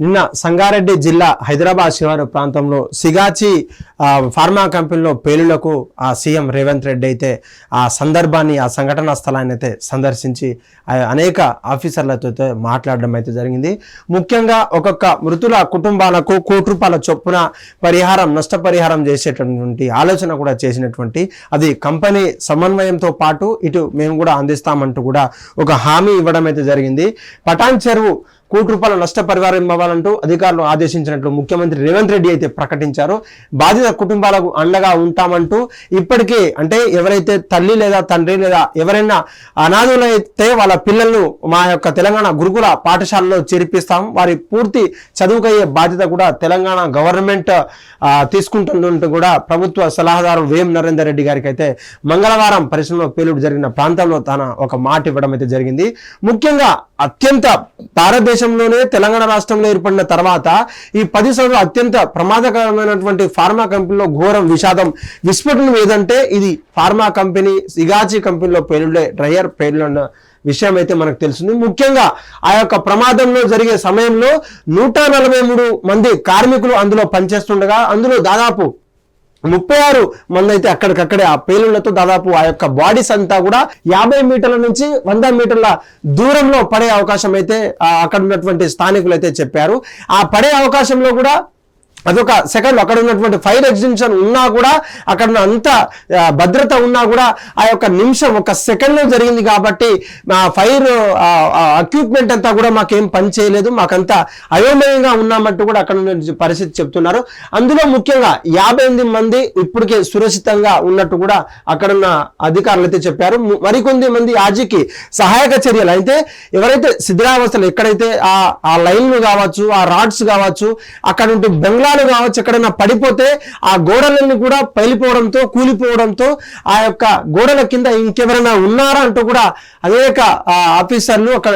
నిన్న సంగారెడ్డి జిల్లా హైదరాబాద్ శివారు ప్రాంతంలో సిగాచి ఫార్మా కంపెనీలో పేలులకు ఆ సీఎం రేవంత్ రెడ్డి అయితే ఆ సందర్భాన్ని ఆ సంఘటనా స్థలాన్ని అయితే సందర్శించి అనేక ఆఫీసర్లతో మాట్లాడడం అయితే జరిగింది. ముఖ్యంగా ఒక్కొక్క మృతుల కుటుంబాలకు కోటి రూపాయల చొప్పున పరిహారం నష్టపరిహారం చేసేటటువంటి ఆలోచన కూడా చేసినటువంటి అది కంపెనీ సమన్వయంతో పాటు ఇటు మేము కూడా అందిస్తామంటూ కూడా ఒక హామీ ఇవ్వడం అయితే జరిగింది. పటాన్ చెరువు కోటి రూపాయల నష్టపరిహారం ఇవ్వాలంటూ అధికారులు ఆదేశించినట్లు ముఖ్యమంత్రి రేవంత్ రెడ్డి అయితే ప్రకటించారు. బాధిత కుటుంబాలకు అండగా ఉంటామంటూ ఇప్పటికే అంటే ఎవరైతే తల్లి లేదా తండ్రి లేదా ఎవరైనా అనాథులైతే వాళ్ళ పిల్లలను మా యొక్క తెలంగాణ గురుకుల పాఠశాలలో చేర్పిస్తాం. వారి పూర్తి చదువుకయ్యే బాధ్యత కూడా తెలంగాణ గవర్నమెంట్ తీసుకుంటుందంటూ కూడా ప్రభుత్వ సలహాదారు వేం నరేందర్ రెడ్డి గారికి అయితే మంగళవారం పరిశ్రమలో పేలుడు జరిగిన ప్రాంతంలో తన ఒక మాట ఇవ్వడం అయితే జరిగింది. ముఖ్యంగా అత్యంత భారతదేశ దేశంలోనే తెలంగాణ రాష్ట్రంలో ఏర్పడిన తర్వాత ఈ పది సంవత్సరాలు అత్యంత ప్రమాదకరమైనటువంటి ఫార్మా కంపెనీలో ఘోరం విషాదం. విస్ఫోటనం ఏదంటే ఇది ఫార్మా కంపెనీ సిగాచి కంపెనీలో పేలుడే డ్రయర్ పేలున్న విషయం అయితే మనకు తెలుస్తుంది. ముఖ్యంగా ఆ యొక్క ప్రమాదంలో జరిగే సమయంలో నూట నలభై మూడు మంది కార్మికులు అందులో పనిచేస్తుండగా అందులో దాదాపు ముప్పై ఆరు మంది అయితే అక్కడికక్కడే ఆ పేలుళ్ళతో దాదాపు ఆ యొక్క బాడీస్ అంతా కూడా యాభై మీటర్ల నుంచి వంద మీటర్ల దూరంలో పడే అవకాశం అయితే అక్కడ ఉన్నటువంటి స్థానికులు అయితే చెప్పారు. ఆ పడే అవకాశంలో కూడా అదొక సెకండ్ అక్కడ ఉన్నటువంటి ఫైర్ ఎగ్జిబిషన్ ఉన్నా కూడా అక్కడ అంత భద్రత ఉన్నా కూడా ఆ యొక్క నిమిషం ఒక సెకండ్లో జరిగింది కాబట్టి మా ఫైర్ అక్యూప్మెంట్ అంతా కూడా మాకేం పని చేయలేదు. మాకంతా అయోమయంగా ఉన్నామంటూ కూడా అక్కడ ఉన్న పరిస్థితి చెప్తున్నారు. అందులో ముఖ్యంగా యాభై ఎనిమిది మంది ఇప్పటికే సురక్షితంగా ఉన్నట్టు కూడా అక్కడున్న అధికారులు అయితే చెప్పారు. మరికొంది మంది ఆజీకి సహాయక చర్యలు. అయితే ఎవరైతే శిథిరావస్థలు ఎక్కడైతే ఆ ఆ లైన్లు కావచ్చు ఆ రాడ్స్ కావచ్చు అక్కడ ఉంటే బెంగ్లాలు కావచ్చు ఎక్కడైనా పడిపోతే ఆ గోడలన్నీ కూడా పైలిపోవడంతో కూలిపోవడంతో ఆ యొక్క గోడల కింద ఇంకెవరైనా ఉన్నారా అంటూ కూడా అనేక ఆఫీసర్లు అక్కడ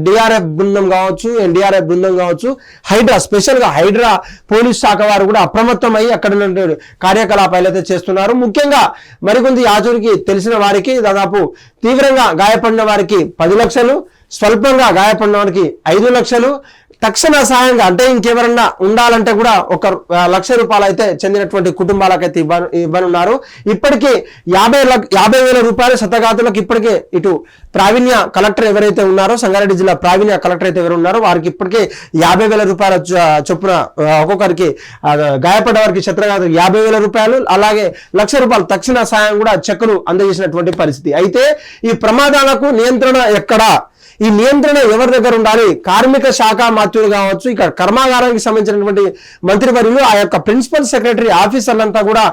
డిఆర్ఎఫ్ బృందం కావచ్చు ఎన్డీఆర్ఎఫ్ బృందం కావచ్చు హైడ్రా స్పెషల్గా హైడ్రా పోలీస్ శాఖ వారు కూడా అప్రమత్తం అయ్యి అక్కడ కార్యకలాపాలు అయితే చేస్తున్నారు ముఖ్యంగా మరికొంది యాచూరికి తెలిసిన వారికి దాదాపు తీవ్రంగా గాయపడిన వారికి పది లక్షలు స్వల్పంగా గాయపడిన వారికి ఐదు లక్షలు తక్షణ సహాయంగా అంటే ఇంకెవరన్నా ఉండాలంటే కూడా ఒక లక్ష రూపాయలు అయితే చెందినటువంటి కుటుంబాలకైతే ఇవ్వ ఇవ్వనున్నారు. ఇప్పటికీ యాభై లక్ష యాభై వేల రూపాయలు శతగాతులకు ఇప్పటికే ఇటు ప్రావీణ్య కలెక్టర్ ఎవరైతే ఉన్నారో సంగారెడ్డి జిల్లా ప్రావీణ్య కలెక్టర్ అయితే ఎవరు ఉన్నారో వారికి ఇప్పటికే యాభై వేల రూపాయల చొప్పున ఒక్కొక్కరికి గాయపడ్డ వారికి శత్రుఘాతకు యాభై వేల రూపాయలు అలాగే లక్ష రూపాయలు తక్షణ సాయం కూడా చెక్కులు అందజేసినటువంటి పరిస్థితి. అయితే ఈ ప్రమాదాలకు నియంత్రణ ఎక్కడా? ఈ నియంత్రణ ఎవరి దగ్గర ఉండాలి? కార్మిక శాఖ మంత్రులు కావచ్చు ఇక్కడ కర్మాగారానికి సంబంధించినటువంటి మంత్రివర్యులు ఆ యొక్క ప్రిన్సిపల్ సెక్రటరీ ఆఫీసర్లంతా కూడా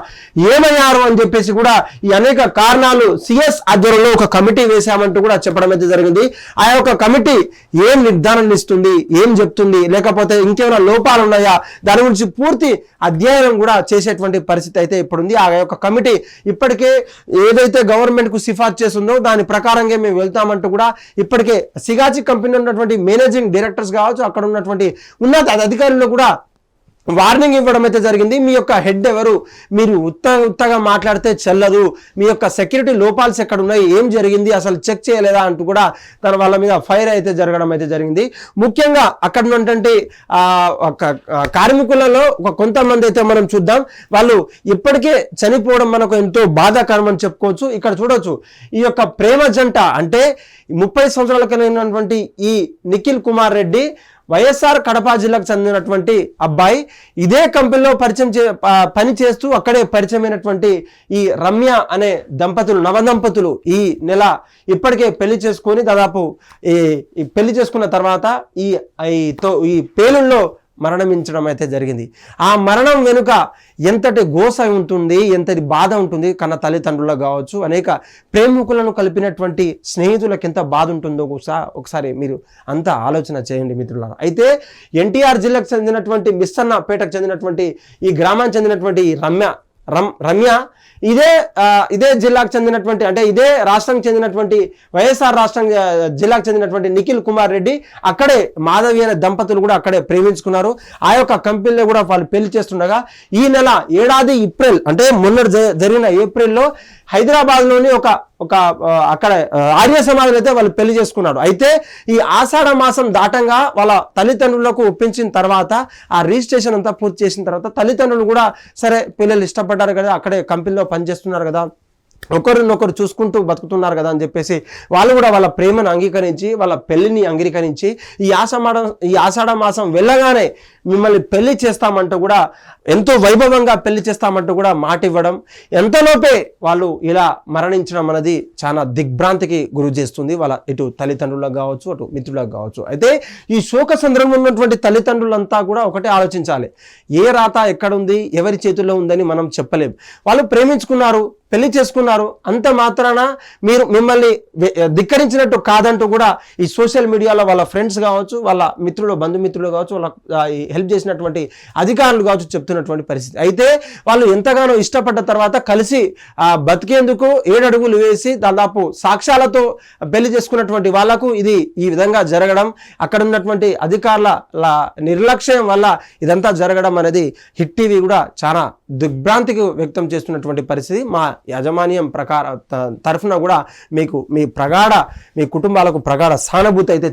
ఏమయ్యారు అని చెప్పేసి కూడా ఈ అనేక కారణాలు సిఎస్ ఆధ్వర్యంలో ఒక కమిటీ వేశామంటూ కూడా చెప్పడం అయితే జరిగింది. ఆ యొక్క కమిటీ ఏం నిర్ధారణ ఇస్తుంది? ఏం చెప్తుంది? లేకపోతే ఇంకేమైనా లోపాలు ఉన్నాయా? దాని గురించి పూర్తి అధ్యయనం కూడా చేసేటువంటి పరిస్థితి అయితే ఇప్పుడుంది. ఆ యొక్క కమిటీ ఇప్పటికే ఏదైతే గవర్నమెంట్కు సిఫార్సు చేస్తుందో దాని ప్రకారంగా మేము వెళ్తామంటూ కూడా ఇప్పటికే సిగాచి కంపెనీ ఉన్నటువంటి మేనేజింగ్ డైరెక్టర్స్ కావచ్చు అక్కడ ఉన్నటువంటి ఉన్నత అధికారులు కూడా వార్నింగ్ ఇవ్వడం అయితే జరిగింది. మీ యొక్క హెడ్ ఎవరు? మీరు ఉత్త ఉత్తగా మాట్లాడితే చెల్లదు. మీ యొక్క సెక్యూరిటీ లోపాల్స్ ఎక్కడ ఉన్నాయి ఏం జరిగింది? అసలు చెక్ చేయలేదా? అంటూ కూడా తన వాళ్ళ మీద ఫైర్ అయితే జరగడం అయితే జరిగింది. ముఖ్యంగా అక్కడ ఉన్నటువంటి ఒక కార్మికులలో కొంతమంది అయితే మనం చూద్దాం. వాళ్ళు ఇప్పటికే చనిపోవడం మనకు ఎంతో బాధాకరం అని చెప్పుకోవచ్చు. ఇక్కడ చూడవచ్చు ఈ యొక్క ప్రేమ జంట అంటే ముప్పై సంవత్సరాల కలిగినటువంటి ఈ నిఖిల్ కుమార్ రెడ్డి వైఎస్ఆర్ కడప జిల్లాకు చెందినటువంటి అబ్బాయి. ఇదే కంపెనీలో పరిచయం చే ప- పని చేస్తూ అక్కడే పరిచయమైనటువంటి ఈ రమ్య అనే దంపతులు నవదంపతులు ఈ నెల ఇప్పటికే పెళ్ళి చేసుకొని దాదాపు ఈ పెళ్ళి చేసుకున్న తర్వాత ఈ ఈ తో ఈ పేలుల్లో మరణించడం అయితే జరిగింది. ఆ మరణం వెనుక ఎంతటి గోస ఉంటుంది ఎంతటి బాధ ఉంటుంది కన్న తల్లిదండ్రులకు కావచ్చు అనేక ప్రేమికులను కలిపినటువంటి స్నేహితులకు ఎంత బాధ ఉంటుందో ఒకసారి ఒకసారి మీరు అంతా ఆలోచన చేయండి మిత్రులారా. అయితే ఎన్టీఆర్ జిల్లాకు చెందినటువంటి మిస్సన్న పేటకు చెందినటువంటి ఈ గ్రామానికి చెందినటువంటి రమ్య రమ్ రమ్య ఇదే ఇదే జిల్లాకు చెందినటువంటి అంటే ఇదే రాష్ట్రానికి చెందినటువంటి వైఎస్ఆర్ రాష్ట్రం జిల్లాకు చెందినటువంటి నిఖిల్ కుమార్ రెడ్డి అక్కడే మాధవి అనే దంపతులు కూడా అక్కడే ప్రేమించుకున్నారు. ఆ యొక్క కంపెనీలో కూడా వాళ్ళు పెళ్ళి చేస్తుండగా ఈ నెల ఏడాది ఏప్రిల్ అంటే మొన్న జరిగిన ఏప్రిల్లో హైదరాబాద్లోని ఒక ఒక అక్కడ ఆర్య సమాజం అయితే వాళ్ళు పెళ్ళి చేసుకున్నారు. అయితే ఈ ఆషాఢ మాసం దాటంగా వాళ్ళ తల్లిదండ్రులకు ఒప్పించిన తర్వాత ఆ రిజిస్ట్రేషన్ అంతా పూర్తి చేసిన తర్వాత తల్లిదండ్రులు కూడా సరే పిల్లలు ఇష్టపడ్డారు కదా అక్కడే కంపెనీలో పనిచేస్తున్నారు కదా ఒకరినొకరు చూసుకుంటూ బతుకుతున్నారు కదా అని చెప్పేసి వాళ్ళు కూడా వాళ్ళ ప్రేమను అంగీకరించి వాళ్ళ పెళ్ళిని అంగీకరించి ఈ ఆషాఢ ఈ ఆషాఢ మాసం వెళ్ళగానే మిమ్మల్ని పెళ్ళి చేస్తామంటూ కూడా ఎంతో వైభవంగా పెళ్ళి చేస్తామంటూ కూడా మాట ఇవ్వడం ఎంతలోపే వాళ్ళు ఇలా మరణించడం అనేది చాలా దిగ్భ్రాంతికి గురి చేస్తుంది వాళ్ళ ఇటు తల్లిదండ్రులకు కావచ్చు అటు మిత్రులకు కావచ్చు. అయితే ఈ శోక సందర్భంలో ఉన్నటువంటి తల్లిదండ్రులంతా కూడా ఒకటే ఆలోచించాలి. ఏ రాత ఎక్కడుంది ఎవరి చేతుల్లో ఉందని మనం చెప్పలేం. వాళ్ళు ప్రేమించుకున్నారు పెళ్ళి చేసుకున్నారు. అంత మాత్రాన మీరు మిమ్మల్ని ధిక్కరించినట్టు కాదంటూ కూడా ఈ సోషల్ మీడియాలో వాళ్ళ ఫ్రెండ్స్ కావచ్చు వాళ్ళ మిత్రులు బంధుమిత్రులు కావచ్చు వాళ్ళ ఈ హెల్ప్ చేసినటువంటి అధికారులు కావచ్చు చెప్తున్నటువంటి పరిస్థితి. అయితే వాళ్ళు ఎంతగానో ఇష్టపడ్డ తర్వాత కలిసి బతికేందుకు ఏడడుగులు వేసి దాదాపు సాక్ష్యాలతో పెళ్ళి చేసుకున్నటువంటి వాళ్ళకు ఇది ఈ విధంగా జరగడం అక్కడ ఉన్నటువంటి అధికారుల నిర్లక్ష్యం వల్ల ఇదంతా జరగడం అనేది హిట్ టీవీ కూడా చాలా దిగ్భ్రాంతికి వ్యక్తం చేస్తున్నటువంటి పరిస్థితి మా యాజమాన్యం ప్రకార త- తరఫున కూడా మీకు మీ ప్రగాఢ మీ కుటుంబాలకు ప్రగాఢ సానుభూతి అయితే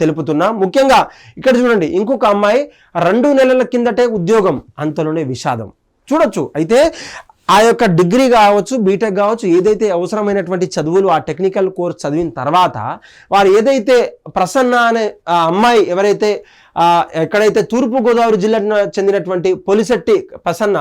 తెలుపుతున్నా. ముఖ్యంగా ఇక్కడ చూడండి ఇంకొక అమ్మాయి రెండు నెలల కిందటే ఉద్యోగం అంతలోనే విషాదం. చూడొచ్చు. అయితే ఆ యొక్క డిగ్రీ కావచ్చు బీటెక్ కావచ్చు ఏదైతే అవసరమైనటువంటి చదువులు ఆ టెక్నికల్ కోర్స్ చదివిన తర్వాత వారు ఏదైతే ప్రసన్న అనే ఆ అమ్మాయి ఎవరైతే ఎక్కడైతే తూర్పు గోదావరి జిల్లాకు చెందినటువంటి పొలిశెట్టి ప్రసన్న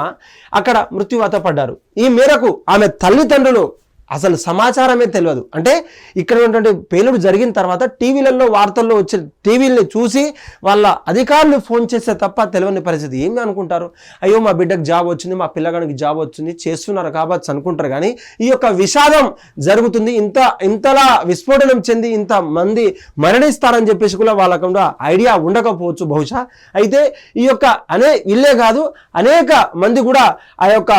అక్కడ మృత్యువాత పడ్డారు. ఈ మేరకు ఆమె తల్లిదండ్రులు అసలు సమాచారమే తెలియదు. అంటే ఇక్కడ ఉన్నటువంటి పేలుడు జరిగిన తర్వాత టీవీలలో వార్తల్లో వచ్చే టీవీలని చూసి వాళ్ళ అధికారులు ఫోన్ చేస్తే తప్ప తెలియని పరిస్థితి. ఏమి అనుకుంటారు? అయ్యో మా బిడ్డకు జాబ్ వచ్చింది మా పిల్లగానికి జాబ్ వచ్చింది చేస్తున్నారు కాబట్టి అనుకుంటారు. కానీ ఈ యొక్క విషాదం జరుగుతుంది. ఇంత ఇంతలా విస్ఫోటనం చెంది ఇంత మంది మరణిస్తారని చెప్పేసి కూడా వాళ్ళకు ఐడియా ఉండకపోవచ్చు బహుశా. అయితే ఈ యొక్క అనే ఇల్లే కాదు అనేక మంది కూడా ఆ యొక్క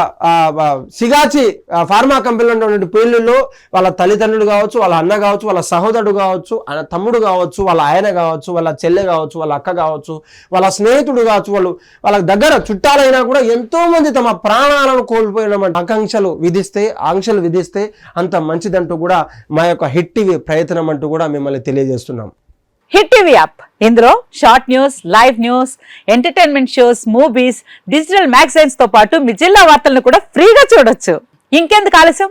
సిగాచి ఫార్మా కంపెనీలో ఉన్నటువంటి పేర్లలో వాళ్ళ తల్లిదండ్రులు కావచ్చు వాళ్ళ అన్న కావచ్చు వాళ్ళ సహోదరుడు కావచ్చు తమ్ముడు కావచ్చు వాళ్ళ ఆయన కావచ్చు వాళ్ళ చెల్లె కావచ్చు వాళ్ళ అక్క కావచ్చు వాళ్ళ స్నేహితుడు కావచ్చు వాళ్ళు వాళ్ళ దగ్గర చుట్టాలైనా కూడా ఎంతో మంది తమ ప్రాణాలను కోల్పోయిన ఆకాంక్షలు విధిస్తే ఆంక్షలు విధిస్తే అంత మంచిదంటూ కూడా మా యొక్క హిట్ టీవీ ప్రయత్నం అంటూ కూడా మిమ్మల్ని తెలియజేస్తున్నాం. Hit TV app. ఇందులో short news live news entertainment shows movies digital మ్యాగజైన్స్తో పాటు మీ జిల్లా వార్తలను కూడా ఫ్రీగా చూడొచ్చు. ఇంకెందుకు ఆలస్యం?